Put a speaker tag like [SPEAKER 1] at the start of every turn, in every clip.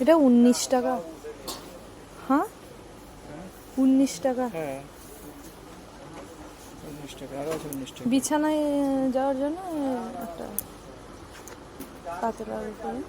[SPEAKER 1] এটা উনিশ টাকা। হ্যাঁ? উনিশ টাকা।
[SPEAKER 2] হ্যাঁ।
[SPEAKER 1] বিছানায় যাওয়ার জন্য একটা পাতলার উপরে।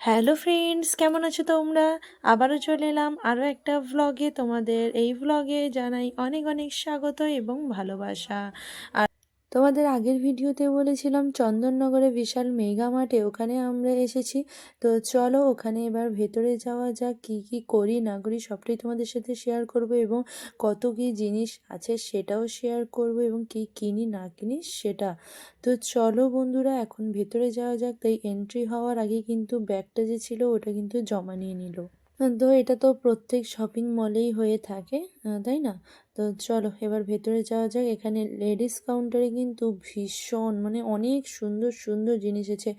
[SPEAKER 1] হ্যালো ফ্রেন্ডস, কেমন আছো তোমরা? আবারও চলে এলাম আরও একটা ভ্লগে তোমাদের এই ভ্লগে জানাই অনেক অনেক স্বাগত এবং ভালোবাসা। আর তোমাদের আগের ভিডিওতে বলেছিলাম চন্দননগরে বিশাল মেগা মাঠে, ওখানে আমরা এসেছি। তো চলো ওখানে এবার ভেতরে যাওয়া যাক, কী কী করি, না করি, সবটাই তোমাদের সাথে শেয়ার করব এবং কত কী জিনিস আছে সেটাও শেয়ার করব এবং কী কিনি, না কিনি সেটা। তো চলো বন্ধুরা, এখন ভেতরে যাওয়া যাক। তাই এন্ট্রি হওয়ার আগে কিন্তু ব্যাগটা যে ছিল, ওটা কিন্তু জমা নিয়ে নিল। তো এটা তো প্রত্যেক শপিং মলেই হয়ে থাকে তাই না? তো চলো, এবার ভেতরে যাওয়া যাক। এখানে লেডিস কাউন্টারে কিন্তু ভীষণ মানে অনেক সুন্দর সুন্দর জিনিস আছে।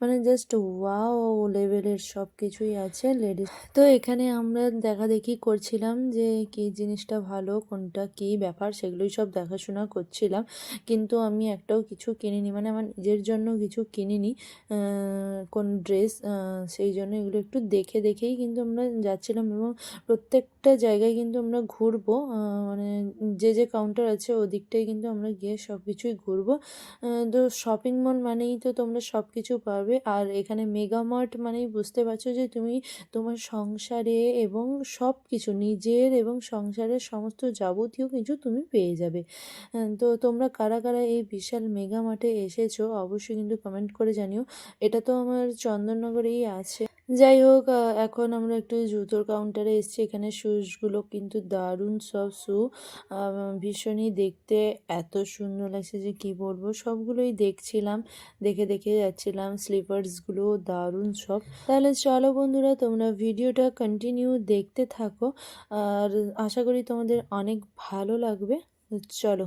[SPEAKER 1] মানে জাস্ট ওয়াও লেভেলের সব কিছুই আছে লেডিস। তো এখানে আমরা দেখা দেখি করছিলাম যে কি জিনিসটা ভালো, কোনটা কি ব্যাপার, সেগুলোই সব দেখাশোনা করছিলাম। কিন্তু আমি একটাও কিছু কিনিনি মানে আমার নিজের জন্য কিছু কিনিনি। কোন ড্রেস সেই জন্য এগুলো একটু দেখে দেখেই কিন্তু আমরা যাচ্ছিলাম এবং প্রত্যেকটা জায়গায় কিন্তু আমরা ঘুরবো। মানে যে যে কাউন্টার আছে ওদিকটাই কিন্তু আমরা গিয়ে সব কিছুই ঘুরবো তো শপিং মল মানেই তো তোমরা সব কিছু পাবে আর এখানে মেগা মার্ট মানেই বুঝতে পারছ যে, তুমি তোমার সংসারে এবং সব কিছু নিজের এবং সংসারের সমস্ত যাবতীয় কিছু তুমি পেয়ে যাবে। তো তোমরা কারা কারা এই বিশাল মেগা মার্টে এসেছ, অবশ্যই কিন্তু কমেন্ট করে জানিও। এটা তো আমার চন্দননগরেই আছে। যাই হোক এখন আমরা একটু জুতোর কাউন্টারে এসেছি। এখানে শুজগুলো কিন্তু দারুণ সব শু ভীষণই দেখতে এত সুন্দর লাগছে যে কি বলব? সবগুলোই দেখছিলাম, দেখে দেখে যাচ্ছিলাম। স্লিপার্সগুলো দারুণ সব তাহলে চলো বন্ধুরা, তোমরা ভিডিওটা কন্টিনিউ দেখতে থাকো। আর আশা করি তোমাদের অনেক ভালো লাগবে। চলো।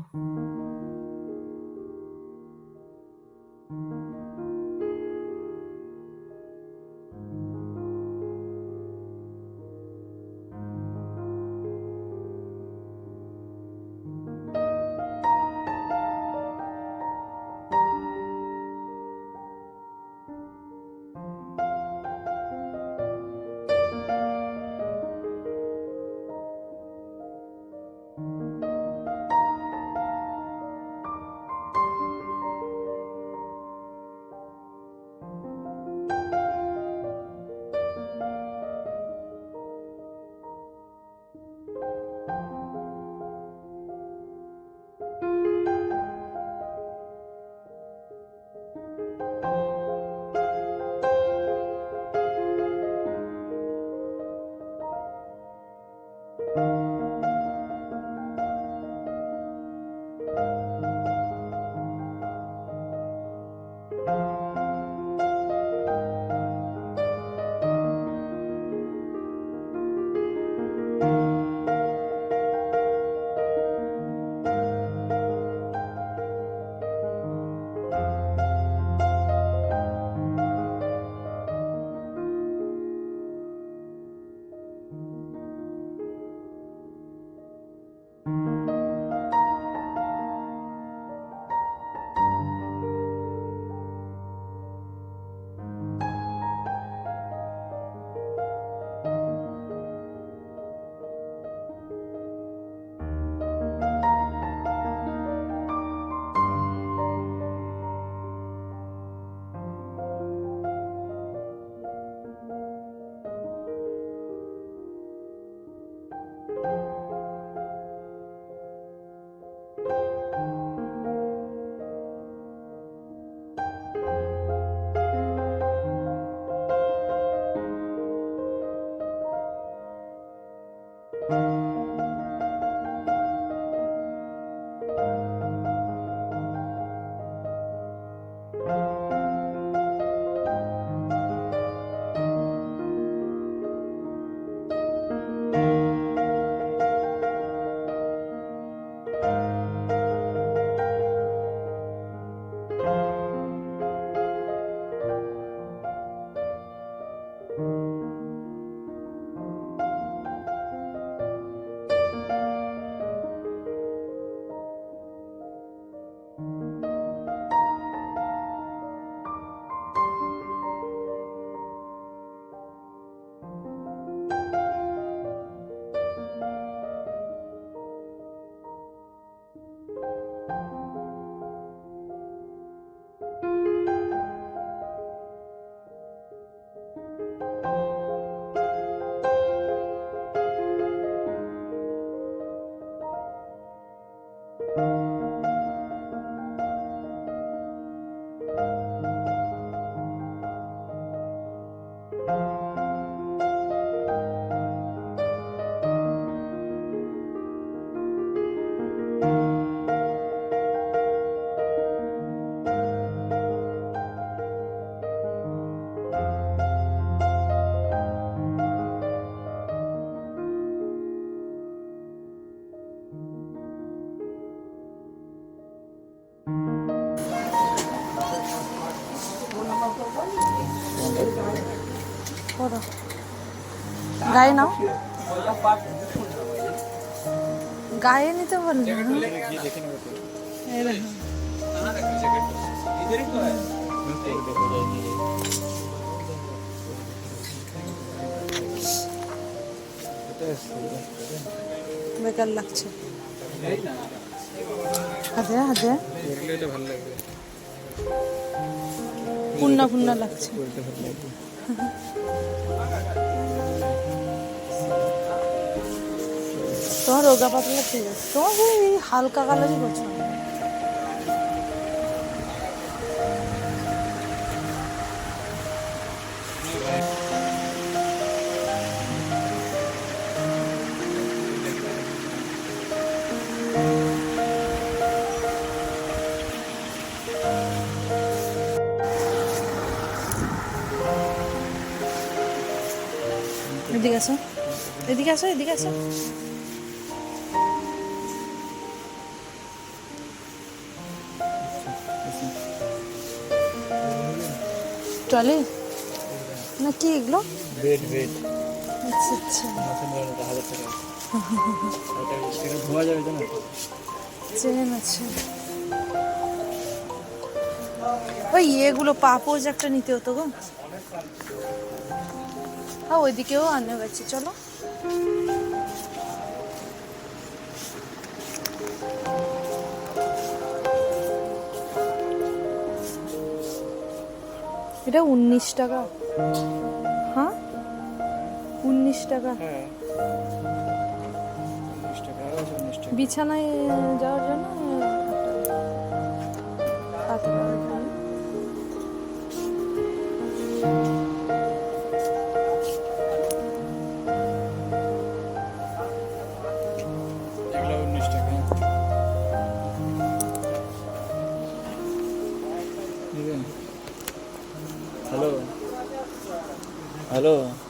[SPEAKER 3] গায়ে নাও। গায়ে নিতে দেখো। বেকার লাগছে। হাতে হাতে। পুন্না পুন্না লাগছে। তোমার রোগা পাতলা ঠিক আছে। তোমার এই হালকা কালারই পছন্দ। এদিকে আসো এদিকে আসো এদিকে আসো ট্রলি না কি এগুলো
[SPEAKER 2] বেড বেড
[SPEAKER 3] আচ্ছা আচ্ছা
[SPEAKER 2] হাজার টাকা ধোয়া যাবে তো
[SPEAKER 3] চেন আছে ওই এগুলো পাপোজ একটা নিতে হতো গো হ্যাঁ ওইদিকেও আনে গেছে চলো। এটা উনিশ টাকা। হ্যাঁ? উনিশ টাকা।
[SPEAKER 2] হ্যাঁ। উনিশ টাকা।
[SPEAKER 3] বিছানায় যাওয়ার জন্য
[SPEAKER 2] হ্যালো দুটো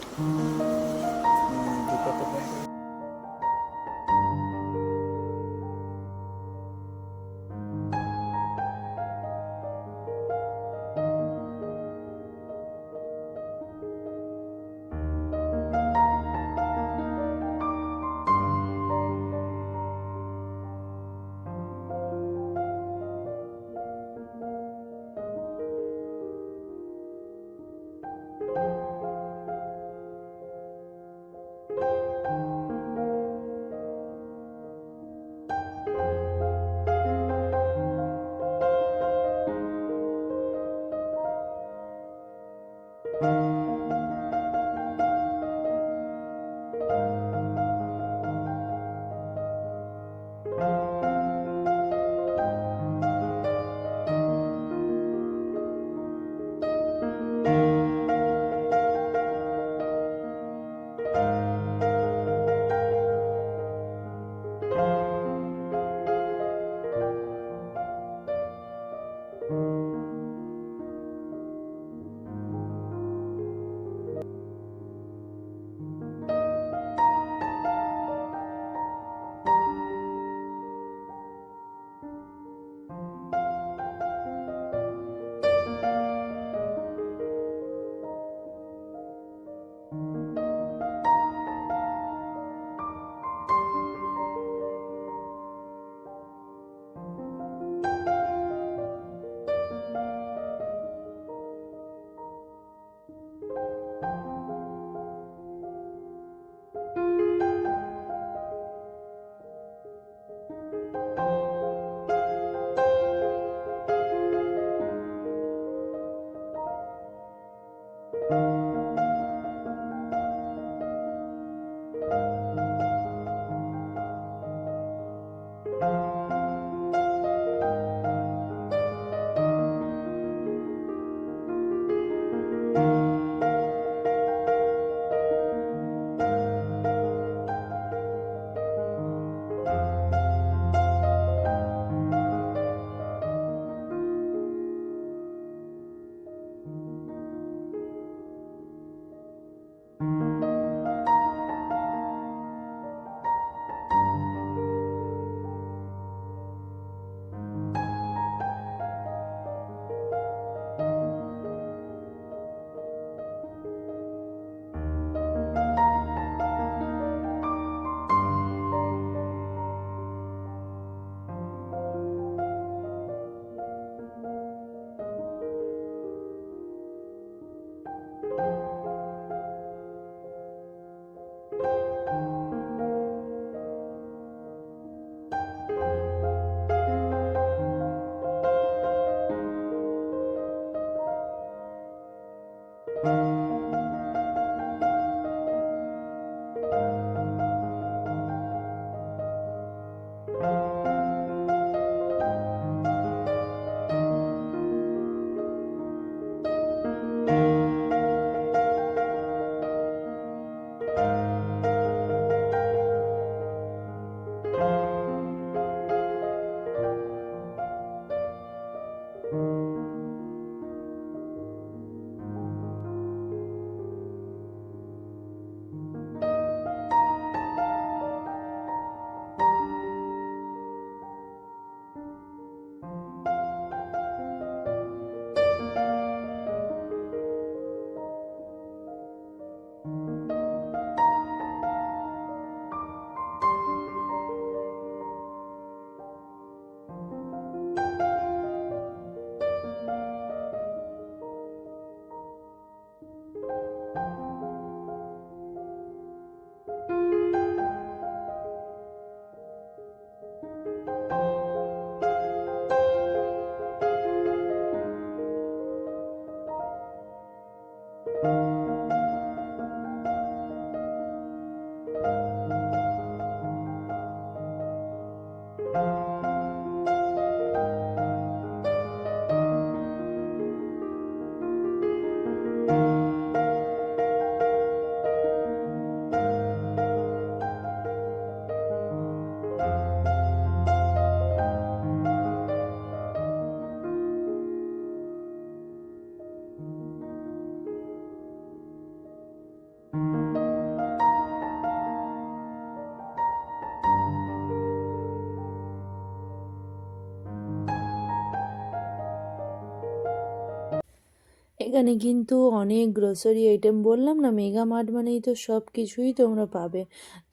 [SPEAKER 1] এখানে কিন্তু অনেক গ্রোসারি আইটেম বললাম না মেগা মার্ট মানেই তো সব কিছুই তোমরা পাবে।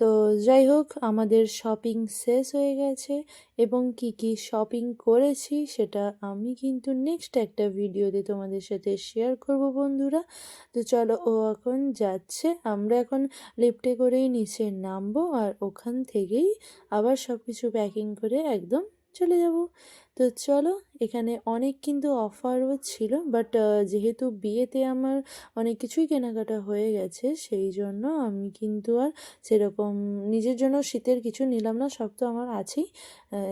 [SPEAKER 1] তো যাই হোক, আমাদের শপিং শেষ হয়ে গেছে এবং কি কি শপিং করেছি সেটা আমি কিন্তু নেক্সট একটা ভিডিওতে তোমাদের সাথে শেয়ার করব বন্ধুরা। তো চলো, ও এখন যাচ্ছে। আমরা এখন লিফটে করেই নিচে নামবো আর ওখান থেকেই আবার সব কিছু প্যাকিং করে একদম চলে যাব। তো চলো এখানে অনেক কিন্তু অফারও ছিল বাট যেহেতু বিয়েতে আমার অনেক কিছুই কেনাকাটা হয়ে গেছে সেই জন্য আমি কিন্তু আর সেরকম নিজের জন্য শীতের কিছু নিলাম না সব তো আমার আছেই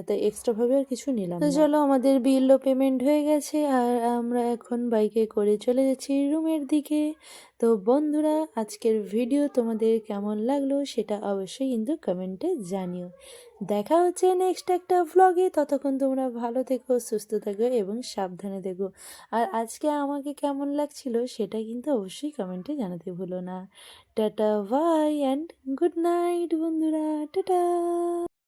[SPEAKER 1] তাই এক্সট্রাভাবে আর কিছু নিলাম তো চলো আমাদের বিলও পেমেন্ট হয়ে গেছে আর আমরা এখন বাইকে করে চলে যাচ্ছি রুমের দিকে। তো বন্ধুরা আজকের ভিডিও তোমাদের কেমন লাগল সেটা অবশ্যই কিন্তু কমেন্টে জানিও। দেখা হচ্ছে নেক্সট একটা ভ্লগে ততক্ষণ তোমরা ভালো থেকো, সুস্থ থেকো এবং সাবধানে থেকো। আর আজকে আমাকে কেমন লাগছিল সেটা কিন্তু অবশ্যই কমেন্টে জানাতে ভুলো না। Ta-ta bye and good night বন্ধুরা, টাটা!